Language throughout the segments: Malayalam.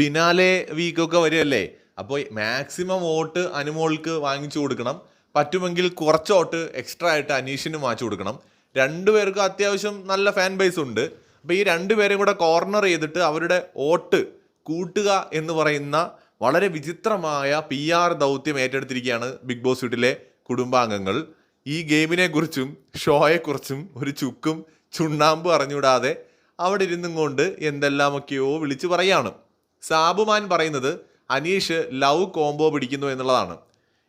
ഫിനാലെ വീക്കൊക്കെ വരുമല്ലേ അപ്പോൾ മാക്സിമം വോട്ട് അനുമോൾക്ക് വാങ്ങിച്ചു കൊടുക്കണം. പറ്റുമെങ്കിൽ കുറച്ച് വോട്ട് എക്സ്ട്രാ ആയിട്ട് അനീഷിന് വാങ്ങിച്ചു കൊടുക്കണം. രണ്ടുപേർക്കും അത്യാവശ്യം നല്ല ഫാൻ ബേസ് ഉണ്ട്. അപ്പോൾ ഈ രണ്ടുപേരും കൂടെ കോർണർ ചെയ്തിട്ട് അവരുടെ വോട്ട് കൂട്ടുക എന്ന് പറയുന്ന വളരെ വിചിത്രമായ പി ആർ ദൗത്യം ഏറ്റെടുത്തിരിക്കുകയാണ് ബിഗ് ബോസ് വീട്ടിലെ കുടുംബാംഗങ്ങൾ. ഈ ഗെയിമിനെ കുറിച്ചും ഷോയെക്കുറിച്ചും ഒരു ചുക്കും ചുണ്ണാമ്പും അറിഞ്ഞുകൂടാതെ അവിടെ ഇരുന്നും കൊണ്ട് എന്തെല്ലാമൊക്കെയോ വിളിച്ചു പറയാണ്. സാബുമാൻ പറയുന്നത് അനീഷ് ലവ് കോംബോ പിടിക്കുന്നു എന്നുള്ളതാണ്.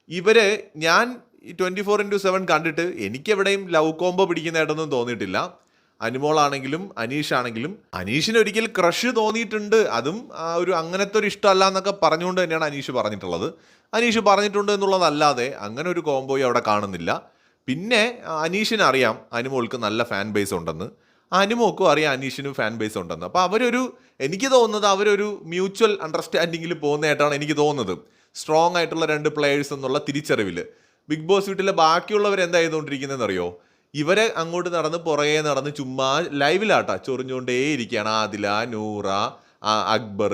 ഇവർ ഞാൻ ട്വന്റി ഫോർ ഇന്റു സെവൻ കണ്ടിട്ട് എനിക്കെവിടെയും ലവ് കോംബോ പിടിക്കുന്നതായിട്ടൊന്നും തോന്നിയിട്ടില്ല. അനുമോളാണെങ്കിലും അനീഷ് ആണെങ്കിലും അനീഷിന് ഒരിക്കൽ ക്രഷ് തോന്നിയിട്ടുണ്ട്. അതും ഒരു അങ്ങനത്തെ ഒരു ഇഷ്ടമല്ല എന്നൊക്കെ പറഞ്ഞുകൊണ്ട് തന്നെയാണ് അനീഷ് പറഞ്ഞിട്ടുള്ളത്. അനീഷ് പറഞ്ഞിട്ടുണ്ട് എന്നുള്ളതല്ലാതെ അങ്ങനെ ഒരു കോംബോയും അവിടെ കാണുന്നില്ല. പിന്നെ അനീഷിനറിയാം അനുമോൾക്ക് നല്ല ഫാൻ ബേസ് ഉണ്ടെന്ന്. അനുമോക്കും അറിയാം അനീഷിനും ഫാൻ ബേസ് ഉണ്ടെന്ന്. അപ്പോൾ അവരൊരു എനിക്ക് തോന്നുന്നത് അവരൊരു മ്യൂച്വൽ അണ്ടർസ്റ്റാൻഡിങ്ങിൽ പോകുന്നതായിട്ടാണ് എനിക്ക് തോന്നുന്നത്. സ്ട്രോങ് ആയിട്ടുള്ള രണ്ട് പ്ലെയേഴ്സ് എന്നുള്ള തിരിച്ചറിവിൽ ബിഗ് ബോസ് വീട്ടിലെ ബാക്കിയുള്ളവർ എന്താ ചെയ്തുകൊണ്ടിരിക്കുന്നതെന്ന് അറിയോ? ഇവരെ അങ്ങോട്ട് നടന്ന് പുറകെ നടന്ന് ചുമ്മാ ലൈവിലാട്ടാ ചൊറിഞ്ഞുകൊണ്ടേ ഇരിക്കുകയാണ് ആദില നൂറ അക്ബർ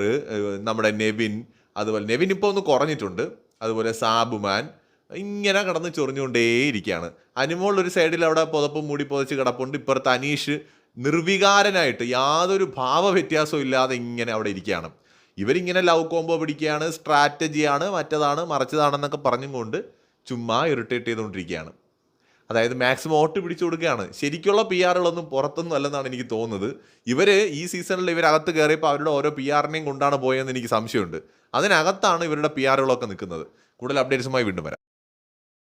നമ്മുടെ നെവിൻ അതുപോലെ നെവിൻ ഇപ്പോൾ ഒന്ന് കുറഞ്ഞിട്ടുണ്ട്. അതുപോലെ സാബുമാൻ ഇങ്ങനെ കടന്ന് ചൊറിഞ്ഞുകൊണ്ടേ ഇരിക്കുകയാണ്. അനുമോൾ ഒരു സൈഡിൽ അവിടെ പുതപ്പ് മൂടി പുതച്ച് കിടപ്പുണ്ട്. ഇപ്പുറത്ത് അനീഷ് നിർവികാരനായിട്ട് യാതൊരു ഭാവ വ്യത്യാസവും ഇല്ലാതെ ഇങ്ങനെ അവിടെ ഇരിക്കുകയാണ്. ഇവരിങ്ങനെ ലവ് കോംബോ പിടിക്കുകയാണ് സ്ട്രാറ്റജിയാണ് മറ്റതാണ് മറിച്ചതാണെന്നൊക്കെ പറഞ്ഞും കൊണ്ട് ചുമ്മാ ഇറിറ്റേറ്റ് ചെയ്തുകൊണ്ടിരിക്കുകയാണ്. അതായത് മാക്സിമം ഓട്ട് പിടിച്ചു കൊടുക്കുകയാണ്. ശരിക്കുള്ള പി ആറുകളൊന്നും പുറത്തൊന്നും അല്ലെന്നാണ് എനിക്ക് തോന്നുന്നത്. ഇവർ ഈ സീസണിൽ ഇവരകത്ത് കയറിയപ്പോൾ അവരുടെ ഓരോ പി ആറിനെയും കൊണ്ടാണ് പോയതെന്ന് എനിക്ക് സംശയമുണ്ട്. അതിനകത്താണ് ഇവരുടെ പി ആറുകളൊക്കെ നിൽക്കുന്നത്. കൂടുതൽ അപ്ഡേറ്റ്സുമായി വീണ്ടും വരാം.